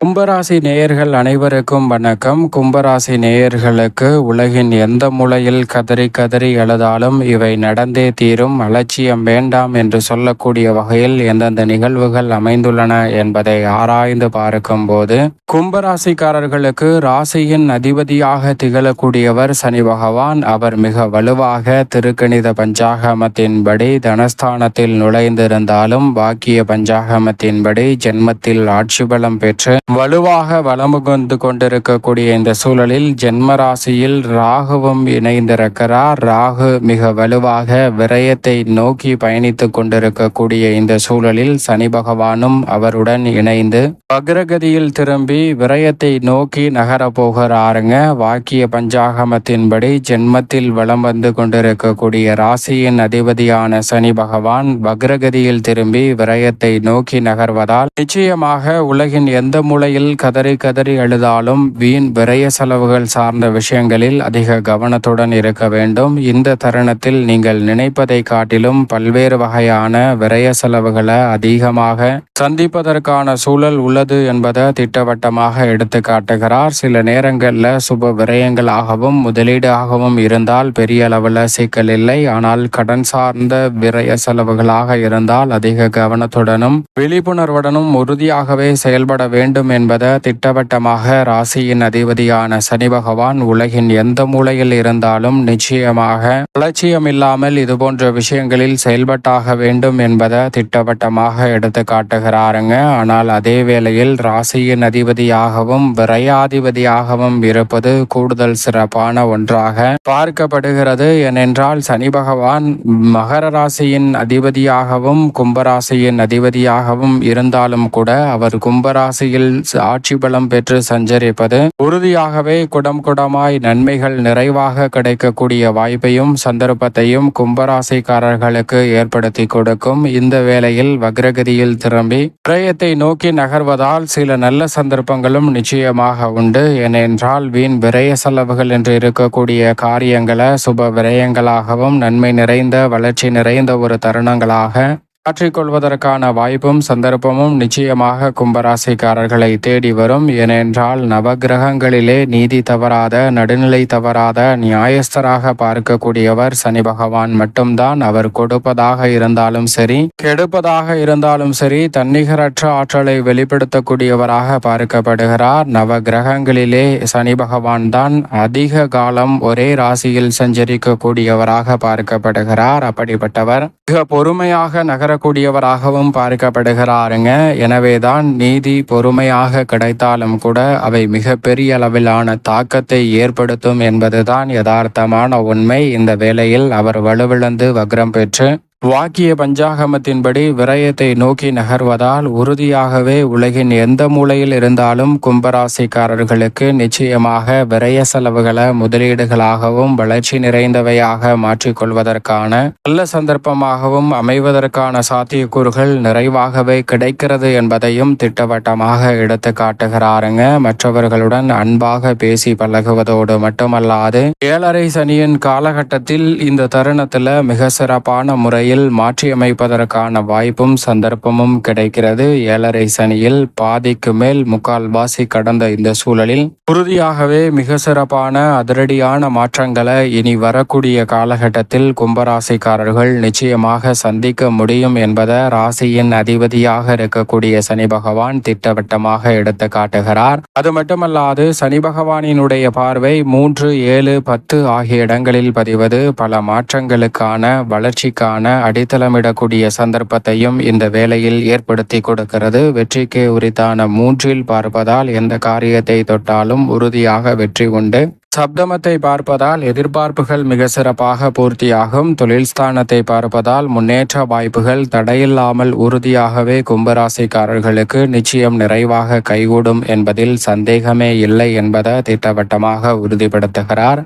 கும்பராசி நேயர்கள் அனைவருக்கும் வணக்கம். கும்பராசி நேயர்களுக்கு உலகின் எந்த மூலையில் கதறி கதறி எழுதாலும் இவை நடந்தே தீரும். அலட்சியம் வேண்டாம் என்று சொல்லக்கூடிய வகையில் எந்தெந்த நிகழ்வுகள் அமைந்துள்ளன என்பதை ஆராய்ந்து பார்க்கும் போது கும்பராசிக்காரர்களுக்கு ராசியின் அதிபதியாக திகழக்கூடியவர் சனி பகவான். அவர் மிக வலுவாக திருக்கணித பஞ்சாகமத்தின்படி தனஸ்தானத்தில் நுழைந்திருந்தாலும் பாக்கிய பஞ்சாகமத்தின்படி ஜென்மத்தில் ஆட்சி பலம் பெற்று வலுவாக வளமுகந்து கொண்டிருக்கக்கூடிய இந்த சூழலில் ஜென்ம ராசியில் ராகுவும் இணைந்திருக்கிறார். ராகு மிக வலுவாக விரயத்தை நோக்கி பயணித்துக் கொண்டிருக்கக்கூடிய இந்த சூழலில் சனி பகவானும் அவருடன் இணைந்து வக்ரகதியில் திரும்பி விரயத்தை நோக்கி நகர போகிறாருங்க வாக்கிய பஞ்சாகமத்தின்படி ஜென்மத்தில் வளம் வந்து கொண்டிருக்கக்கூடிய ராசியின் அதிபதியான சனி பகவான் வக்ரகதியில் திரும்பி விரயத்தை நோக்கி நகர்வதால் நிச்சயமாக உலகின் எந்த மூளையில் கதறி கதறி எழுதாலும் வீண் விரய செலவுகள் சார்ந்த விஷயங்களில் அதிக கவனத்துடன் இருக்க வேண்டும். இந்த தருணத்தில் நீங்கள் நினைப்பதை காட்டிலும் பல்வேறு வகையான விரய செலவுகளை அதிகமாக சந்திப்பதற்கான சூழல் உள்ளது என்பதை திட்டவட்டமாக எடுத்து காட்டுகிறார். சில நேரங்களில் சுப விரயங்களாகவும் முதலீடாகவும் இருந்தால் பெரிய அளவில் சிக்கல் இல்லை. ஆனால் கடன் சார்ந்த விரய செலவுகளாக இருந்தால் அதிக கவனத்துடனும் விழிப்புணர்வுடனும் உறுதியாகவே செயல்பட வேண்டும் வேண்டும் என்பதை திட்டவட்டமாக ராசியின் அதிபதியான சனி பகவான் உலகின் எந்த மூலையில் இருந்தாலும் நிச்சயமாக அலட்சியம் இல்லாமல் இதுபோன்ற விஷயங்களில் செயல்பட்டாக வேண்டும் என்பதை திட்டவட்டமாக எடுத்து காட்டுகிறாருங்க. ஆனால் அதே வேளையில் ராசியின் அதிபதியாகவும் விரையாதிபதியாகவும் இருப்பது கூடுதல் சிறப்பான ஒன்றாக பார்க்கப்படுகிறது. ஏனென்றால் சனி பகவான் மகர ராசியின் அதிபதியாகவும் கும்பராசியின் அதிபதியாகவும் இருந்தாலும் கூட அவர் கும்பராசியில் ஆட்சி பலம் பெற்று சஞ்சரிப்பது. உறுதியாகவே குடம் குடமாய் நன்மைகள் நிறைவாக கிடைக்கக்கூடிய வாய்ப்பையும் சந்தர்ப்பத்தையும் கும்பராசிக்காரர்களுக்கு ஏற்படுத்தி கொடுக்கும். இந்த வேளையில் வக்ரகதியில் திரும்பி விரயத்தை நோக்கி நகர்வதால் சில நல்ல சந்தர்ப்பங்களும் நிச்சயமாக உண்டு. ஏனென்றால் வீண் விரய செலவுகள் என்று இருக்கக்கூடிய காரியங்களை சுப விரயங்களாகவும் நன்மை நிறைந்த வளர்ச்சி நிறைந்த ஒரு தருணங்களாக மாற்றிக்கொள்வதற்கான வாய்ப்பும் சந்தர்ப்பமும் நிச்சயமாக கும்பராசிக்காரர்களை தேடி வரும். ஏனென்றால் நவகிரகங்களிலே நீதி தவறாத நடுநிலை தவறாத நியாயஸ்தராக பார்க்கக்கூடியவர் சனி பகவான் மட்டும்தான். அவர் கொடுப்பதாக இருந்தாலும் சரி கெடுப்பதாக இருந்தாலும் சரி தன்னிகரற்ற ஆற்றலை வெளிப்படுத்தக்கூடியவராக பார்க்கப்படுகிறார். நவ கிரகங்களிலே சனி பகவான் தான் அதிக காலம் ஒரே ராசியில் சஞ்சரிக்கக்கூடியவராக பார்க்கப்படுகிறார். அப்படிப்பட்டவர் மிக பொறுமையாக நகர் வரக்கூடியவராகவும் பார்க்கப்படுகிறாருங்க. எனவேதான் நீதி பொறுமையாக கிடைத்தாலும் கூட அவை மிக பெரிய அளவிலான தாக்கத்தை ஏற்படுத்தும் என்பதுதான் யதார்த்தமான உண்மை. இந்த வேளையில் அவர் வலுவிழந்து வக்ரம் பெற்று வாக்கிய பஞ்சாகமத்தின்படி விரயத்தை நோக்கி நகர்வதால் உறுதியாகவே உலகின் எந்த மூலையில் இருந்தாலும் கும்பராசிக்காரர்களுக்கு நிச்சயமாக விரய செலவுகளை முதலீடுகளாகவும் வளர்ச்சி நிறைந்தவையாக மாற்றிக்கொள்வதற்கான நல்ல சந்தர்ப்பமாகவும் அமைவதற்கான சாத்தியக்கூறுகள் நிறைவாகவே கிடைக்கிறது என்பதையும் திட்டவட்டமாக எடுத்து காட்டுகிறாருங்க. மற்றவர்களுடன் அன்பாக பேசி பழகுவதோடு மட்டுமல்லாது ஏழரை சனியின் காலகட்டத்தில் இந்த தருணத்தில் மிக சிறப்பான முறை முறையில் மாற்றியமைப்பதற்கான வாய்ப்பும் சந்தர்ப்பமும் கிடைக்கிறது. ஏழரை சனியில் பாதிக்கு மேல் முக்கால்வாசி கடந்த இந்த சூழலில் உறுதியாகவே மிக சிறப்பான அதிரடியான மாற்றங்களை இனி வரக்கூடிய காலகட்டத்தில் கும்பராசிக்காரர்கள் நிச்சயமாக சந்திக்க முடியும் என்பதை ராசியின் அதிபதியாக இருக்கக்கூடிய சனி பகவான் திட்டவட்டமாக எடுத்து காட்டுகிறார். அது மட்டுமல்லாது சனி பகவானினுடைய பார்வை மூன்று ஏழு பத்து ஆகிய இடங்களில் பதிவது. பல மாற்றங்களுக்கான வளர்ச்சிக்கான அடித்தளமிடக்கூடிய சந்தர்ப்பத்தையும் இந்த வேலையில் ஏற்படுத்தி கொடுக்கிறது. வெற்றிக்கு உரித்தான மூன்றில் பார்ப்பதால் எந்த காரியத்தை தொட்டாலும் உறுதியாக வெற்றி உண்டு. சப்தமத்தை பார்ப்பதால் எதிர்பார்ப்புகள் மிக சிறப்பாக பூர்த்தியாகும். தொழில் ஸ்தானத்தை பார்ப்பதால் முன்னேற்ற வாய்ப்புகள் தடையில்லாமல் உறுதியாகவே கும்பராசிக்காரர்களுக்கு நிச்சயம் நிறைவாக கைகூடும் என்பதில் சந்தேகமே இல்லை என்பதை திட்டவட்டமாக உறுதிப்படுத்துகிறார்.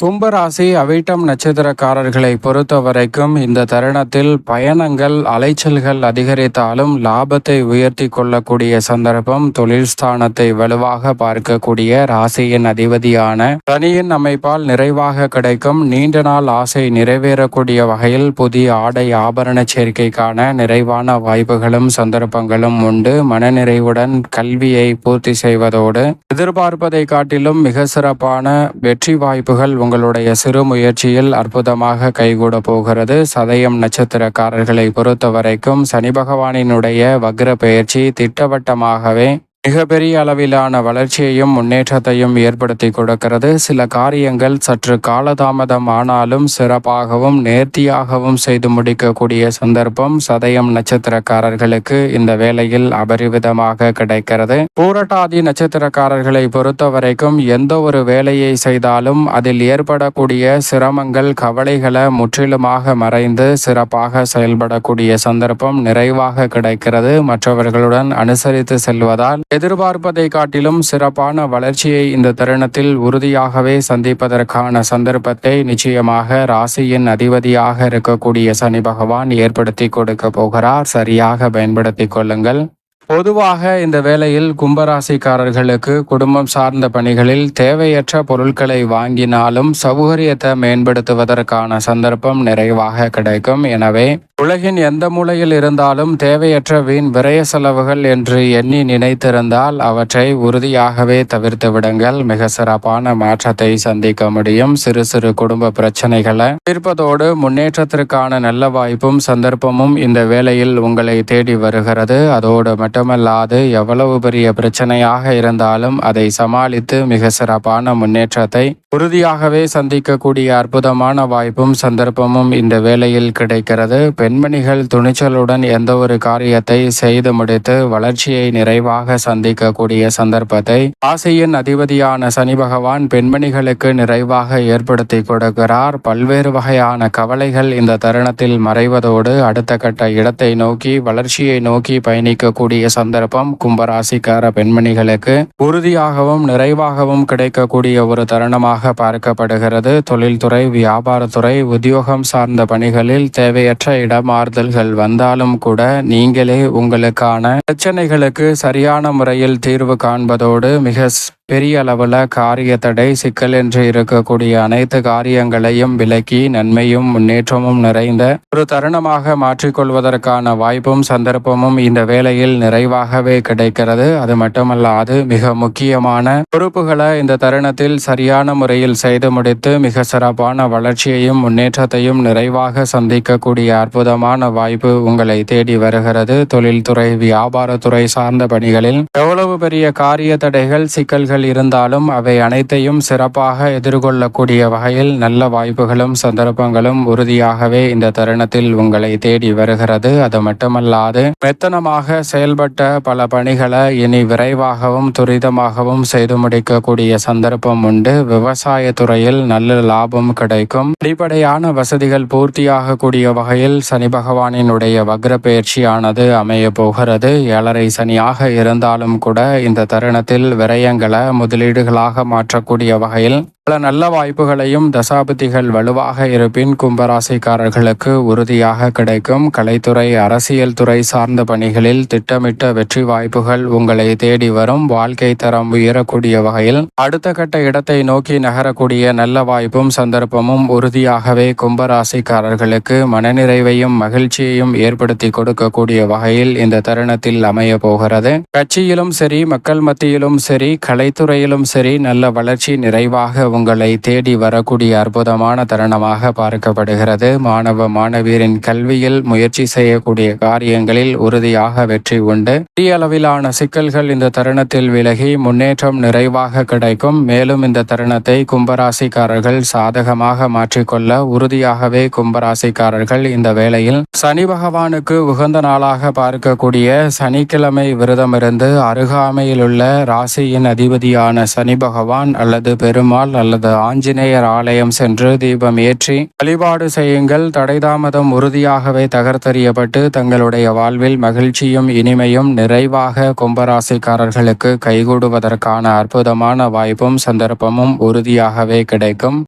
கும்பராசி அவிட்டம் நட்சத்திரக்காரர்களை பொறுத்த வரைக்கும் இந்த தருணத்தில் பயணங்கள் அலைச்சல்கள் அதிகரித்தாலும் லாபத்தை உயர்த்தி கொள்ளக்கூடிய சந்தர்ப்பம் தொழில் ஸ்தானத்தை வலுவாக பார்க்கக்கூடிய ராசியின் அதிபதியான சனியின் அமைப்பால் நிறைவாக கிடைக்கும். நீண்ட நாள் ஆசை நிறைவேறக்கூடிய வகையில் புதிய ஆடை ஆபரண சேர்க்கைக்கான நிறைவான வாய்ப்புகளும் சந்தர்ப்பங்களும் உண்டு. மனநிறைவுடன் கல்வியை பூர்த்தி செய்வதோடு எதிர்பார்ப்பதை காட்டிலும் மிக சிறப்பான வெற்றி வாய்ப்புகள் உங்களுடைய சிறு முயற்சியில் அற்புதமாக கைகூட போகிறது. சதயம் நட்சத்திரக்காரர்களை பொறுத்த வரைக்கும் சனி பகவானினுடைய வக்ர பெயர்ச்சி திட்டவட்டமாகவே மிகப்பெரிய அளவிலான வளர்ச்சியையும் முன்னேற்றத்தையும் ஏற்படுத்தி கொடுக்கிறது. சில காரியங்கள் சற்று காலதாமதம் ஆனாலும் சிறப்பாகவும் நேர்த்தியாகவும் செய்து முடிக்கக்கூடிய சந்தர்ப்பம் சதயம் நட்சத்திரக்காரர்களுக்கு இந்த வேளையில் அபரிவிதமாக கிடைக்கிறது. பூரட்டாதி நட்சத்திரக்காரர்களை பொறுத்த வரைக்கும் எந்த ஒரு வேலையை செய்தாலும் அதில் ஏற்படக்கூடிய சிரமங்கள் கவலைகளை முற்றிலுமாக மறைந்து சிறப்பாக செயல்படக்கூடிய சந்தர்ப்பம் நிறைவாக கிடைக்கிறது. மற்றவர்களுடன் அனுசரித்து செல்வதால் எதிர்பார்ப்பதை காட்டிலும் சிறப்பான வளர்ச்சியை இந்த தருணத்தில் உறுதியாகவே சந்திப்பதற்கான சந்தர்ப்பத்தை நிச்சயமாக ராசியின் அதிபதியாக இருக்கக்கூடிய சனி பகவான் ஏற்படுத்தி கொடுக்க போகிறார். சரியாக பயன்படுத்திக் கொள்ளுங்கள். பொதுவாக இந்த வேளையில் கும்பராசிக்காரர்களுக்கு குடும்பம் சார்ந்த பணிகளில் தேவையற்ற பொருட்களை வாங்கினாலும் சௌகரியத்தை மேம்படுத்துவதற்கான சந்தர்ப்பம் நிறைவாக கிடைக்கும். எனவே உலகின் எந்த மூலையில் இருந்தாலும் தேவையற்ற வீண் விரய செலவுகள் என்று எண்ணி நினைத்திருந்தால் அவற்றை உறுதியாகவே தவிர்த்து விடுங்கள். மிக சிறப்பான மாற்றத்தை சந்திக்க முடியும். சிறு சிறு குடும்ப பிரச்சனைகளை தீர்ப்பதோடு முன்னேற்றத்திற்கான நல்ல வாய்ப்பும் சந்தர்ப்பமும் இந்த வேளையில் உங்களை தேடி வருகிறது. அதோடு மட்டும் மட்டுமல்லாது எவ்வளவு பெரிய பிரச்சனையாக இருந்தாலும் அதை சமாளித்து மிக சிறப்பான முன்னேற்றத்தை உறுதியாகவே சந்திக்கக்கூடிய அற்புதமான வாய்ப்பும் சந்தர்ப்பமும் இந்த வேளையில் கிடைக்கிறது. பெண்மணிகள் துணிச்சலுடன் எந்த ஒரு காரியத்தை செய்து முடித்து வளர்ச்சியை நிறைவாக சந்திக்கக்கூடிய சந்தர்ப்பத்தை ஆசையின் அதிபதியான சனி பகவான் பெண்மணிகளுக்கு நிறைவாக ஏற்படுத்தி கொடுக்கிறார். பல்வேறு வகையான கவலைகள் இந்த தருணத்தில் மறைவதோடு அடுத்த கட்ட இடத்தை நோக்கி வளர்ச்சியை நோக்கி பயணிக்கக்கூடிய சந்தர்ப்பம் கும்பராசிக்கார பெண்மணிகளுக்கு உறுதியாகவும் நிறைவாகவும் கிடைக்கக்கூடிய ஒரு தருணமாக பார்க்கப்படுகிறது. தொழில்துறை வியாபாரத்துறை உத்தியோகம் சார்ந்த பணிகளில் தேவையற்ற இடமாறுதல்கள் வந்தாலும் கூட நீங்களே உங்களுக்கான பிரச்சனைகளுக்கு சரியான முறையில் தீர்வு காண்பதோடு மிக பெரிய அளவில் காரிய தடை சிக்கல் என்று இருக்கக்கூடிய அனைத்து காரியங்களையும் விலக்கி நன்மையும் முன்னேற்றமும் நிறைந்த ஒரு தருணமாக மாற்றிக்கொள்வதற்கான வாய்ப்பும் சந்தர்ப்பமும் இந்த வேளையில் நிறைவாகவே கிடைக்கிறது. அது மட்டுமல்லாது மிக முக்கியமான பொறுப்புகளை இந்த தருணத்தில் சரியான முறையில் செய்து முடித்து மிக சிறப்பான வளர்ச்சியையும் முன்னேற்றத்தையும் நிறைவாக சந்திக்கக்கூடிய அற்புதமான வாய்ப்பு உங்களை தேடி வருகிறது. தொழில்துறை வியாபாரத்துறை சார்ந்த பணிகளில் எவ்வளவு பெரிய காரிய தடைகள் சிக்கல்கள் சவால்கள் இருந்தாலும் அவை அனைத்தையும் சிறப்பாக எதிர்கொள்ளக்கூடிய வகையில் நல்ல வாய்ப்புகளும் சந்தர்ப்பங்களும் உறுதியாகவே இந்த தருணத்தில் உங்களை தேடி வருகிறது. அது மட்டுமல்லாது மெத்தனமாக செயல்பட்ட பல பணிகளை இனி விரைவாகவும் துரிதமாகவும் செய்து முடிக்கக்கூடிய சந்தர்ப்பம் உண்டு. விவசாய துறையில் நல்ல லாபம் கிடைக்கும். அடிப்படையான வசதிகள் பூர்த்தியாகக்கூடிய வகையில் சனி பகவானினுடைய வக்ர பயிற்சியானது அமைய போகிறது. ஏழரை சனியாக இருந்தாலும் கூட இந்த தருணத்தில் விரயங்களை முதலீடுகளாக மாற்றக்கூடிய வகையில் பல நல்ல வாய்ப்புகளையும் தசாபதிகள் வலுவாக இருப்பின் கும்பராசிக்காரர்களுக்கு உறுதியாக கிடைக்கும். கலைத்துறை அரசியல் துறை சார்ந்த பணிகளில் திட்டமிட்ட வெற்றி வாய்ப்புகள் உங்களை தேடி வரும். வாழ்க்கை தரம் உயரக்கூடிய வகையில் அடுத்த கட்ட இடத்தை நோக்கி நகரக்கூடிய நல்ல வாய்ப்பும் சந்தர்ப்பமும் உறுதியாகவே கும்பராசிக்காரர்களுக்கு மனநிறைவையும் மகிழ்ச்சியையும் ஏற்படுத்தி கொடுக்கக்கூடிய வகையில் இந்த தருணத்தில் அமைய போகிறது. கட்சியிலும் சரி மக்கள் மத்தியிலும் சரி கலைத்துறையிலும் சரி நல்ல வளர்ச்சி நிறைவாக உங்களை தேடி வரக்கூடிய அற்புதமான தருணமாக பார்க்கப்படுகிறது. மாணவ மாணவியரின் கல்வியில் முயற்சி செய்யக்கூடிய காரியங்களில் உறுதியாக வெற்றி உண்டு. பெரிய அளவிலான சிக்கல்கள் இந்த தருணத்தில் விலகி முன்னேற்றம் நிறைவாக கிடைக்கும். மேலும் இந்த தருணத்தை கும்பராசிக்காரர்கள் சாதகமாக மாற்றிக்கொள்ள உறுதியாகவே கும்பராசிக்காரர்கள் இந்த வேளையில் சனி பகவானுக்கு உகந்த நாளாக பார்க்கக்கூடிய சனிக்கிழமை விரதமிருந்து அருகாமையில் உள்ள ராசியின் அதிபதியான சனி பகவான் அல்லது பெருமாள் அல்லது ஆஞ்சநேயர் ஆலயம் சென்று தீபம் ஏற்றி வழிபாடு செய்யுங்கள். தடைதாமதம் உறுதியாகவே தகர்த்தறியப்பட்டு தங்களுடைய வாழ்வில் மகிழ்ச்சியும் இனிமையும் நிறைவாக கும்பராசிக்காரர்களுக்கு கைகூடுவதற்கான அற்புதமான வாய்ப்பும் சந்தர்ப்பமும் உறுதியாகவே கிடைக்கும்.